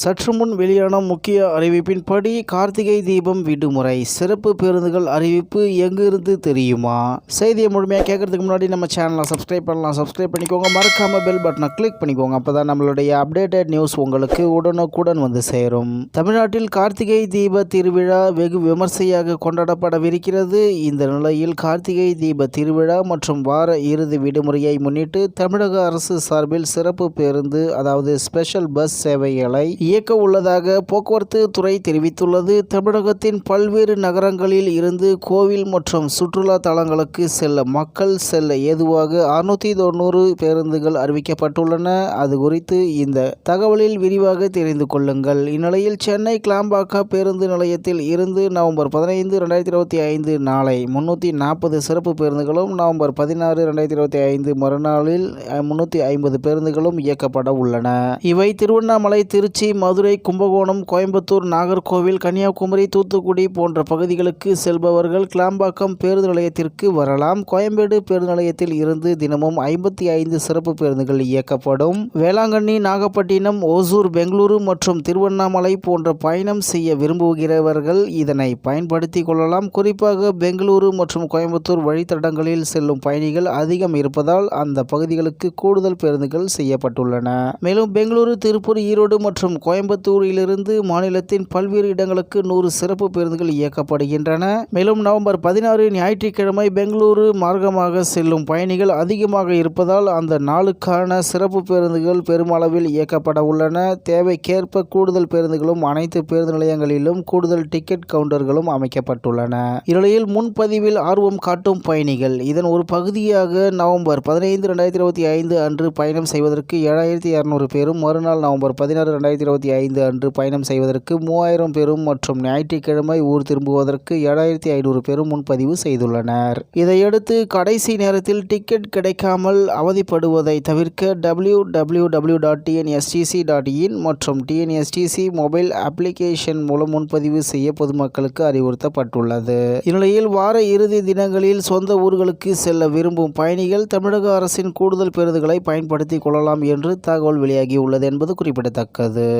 சற்று முன் வெளியான முக்கிய அறிவிப்பின்படி கார்த்திகை தீபம் விடுமுறை. சிறப்பு பேருந்துகள் அறிவிப்பு எங்கிருந்து தெரியுமா? செய்தியை முழுமையாக கேட்கறதுக்கு முன்னாடி நம்ம சேனலை சப்ஸ்கிரைப் பண்ணலாம். சப்ஸ்கிரைப் பண்ணிக்கோங்க. மறக்காம பெல் பட்டனை கிளிக் பண்ணிக்கோங்க. அப்பதான் நம்மளுடைய அப்டேட்டட் நியூஸ் உங்களுக்கு உடனுக்குடன் வந்து சேரும். தமிழ்நாட்டில் கார்த்திகை தீப திருவிழா வெகு விமர்சையாக கொண்டாடப்படவிருக்கிறது. இந்த நிலையில் கார்த்திகை தீப திருவிழா மற்றும் வார இறுதி விடுமுறையை முன்னிட்டு தமிழக அரசு சார்பில் சிறப்பு பேருந்து அதாவது ஸ்பெஷல் பஸ் சேவைகளை இயக்க உள்ளதாக போக்குவரத்து துறை தெரிவித்துள்ளது. தமிழகத்தின் பல்வேறு நகரங்களில் இருந்து கோவில் மற்றும் சுற்றுலா தலங்களுக்கு செல்ல மக்கள் செல்ல ஏதுவாக அறுநூற்றி தொண்ணூறு பேருந்துகள் அறிவிக்கப்பட்டுள்ளன. அது குறித்து இந்த தகவலில் விரிவாக தெரிந்து கொள்ளுங்கள். இந்நிலையில் சென்னை கிளாம்பாக்கா பேருந்து நிலையத்தில் இருந்து நவம்பர் பதினைந்து ரெண்டாயிரத்தி இருபத்தி ஐந்து நாளை முன்னூற்றி நாற்பது சிறப்பு பேருந்துகளும் நவம்பர் பதினாறு ரெண்டாயிரத்தி இருபத்தி ஐந்து மறுநாளில் முன்னூற்றி ஐம்பது பேருந்துகளும் இயக்கப்பட உள்ளன. இவை திருவண்ணாமலை திருச்சி மதுரை கும்பகோணம் கோயம்புத்தூர் நாகர்கோவில் கன்னியாகுமரி தூத்துக்குடி போன்ற பகுதிகளுக்கு செல்பவர்கள் கிளாம்பாக்கம் பேருந்து நிலையத்திற்கு வரலாம். கோயம்பேடு பேருந்து நிலையத்தில் இருந்து தினமும் ஐம்பத்தி ஐந்து சிறப்பு பேருந்துகள் இயக்கப்படும். வேளாங்கண்ணி நாகப்பட்டினம் ஓசூர் பெங்களூரு மற்றும் திருவண்ணாமலை போன்ற பயணம் செய்ய விரும்புகிறவர்கள் இதனை பயன்படுத்திக் கொள்ளலாம். குறிப்பாக பெங்களூரு மற்றும் கோயம்புத்தூர் வழித்தடங்களில் செல்லும் பயணிகள் அதிகம் இருப்பதால் அந்த பகுதிகளுக்கு கூடுதல் பேருந்துகள் செய்யப்பட்டுள்ளன. மேலும் பெங்களூரு திருப்பூர் ஈரோடு மற்றும் கோயம்புத்தூரிலிருந்து மாநிலத்தின் பல்வேறு இடங்களுக்கு நூறு சிறப்பு பேருந்துகள் இயக்கப்படுகின்றன. மேலும் நவம்பர் பதினாறு ஞாயிற்றுக்கிழமை பெங்களூரு மார்க்கமாக செல்லும் பயணிகள் அதிகமாக இருப்பதால் அந்த நாளுக்கான சிறப்பு பேருந்துகள் பெருமளவில் இயக்கப்பட உள்ளன. தேவைக்கேற்ப கூடுதல் பேருந்துகளும் அனைத்து பேருந்து நிலையங்களிலும் கூடுதல் டிக்கெட் கவுண்டர்களும் அமைக்கப்பட்டுள்ளன. இந்நிலையில் முன்பதிவில் ஆர்வம் காட்டும் பயணிகள் இதன் ஒரு பகுதியாக நவம்பர் பதினைந்து ரெண்டாயிரத்தி இருபத்தி ஐந்து அன்று பயணம் செய்வதற்கு ஏழாயிரத்தி இரநூறு பேரும் மறுநாள் நவம்பர் பதினாறு ரெண்டாயிரத்தி இருபத்தி ஐந்து அன்று பயணம் செய்வதற்கு மூவாயிரம் பேரும் மற்றும் ஞாயிற்றுக்கிழமை ஊர் திரும்புவதற்கு ஏழாயிரத்தி ஐநூறு பேரும் முன்பதிவு செய்துள்ளனர். இதையடுத்து கடைசி நேரத்தில் டிக்கெட் கிடைக்காமல் அவதிப்படுவதை தவிர்க்க W W W dot TNSTC dot in மற்றும் டிஎன்எஸ்டிசி மொபைல் அப்ளிகேஷன் மூலம் முன்பதிவு செய்ய பொதுமக்களுக்கு அறிவுறுத்தப்பட்டுள்ளது. இந்நிலையில் வார இறுதி தினங்களில் சொந்த ஊர்களுக்கு செல்ல விரும்பும் பயணிகள் தமிழக அரசின் கூடுதல் பேருந்துகளை பயன்படுத்திக் கொள்ளலாம் என்று தகவல் வெளியாகியுள்ளது என்பது குறிப்பிடத்தக்கது.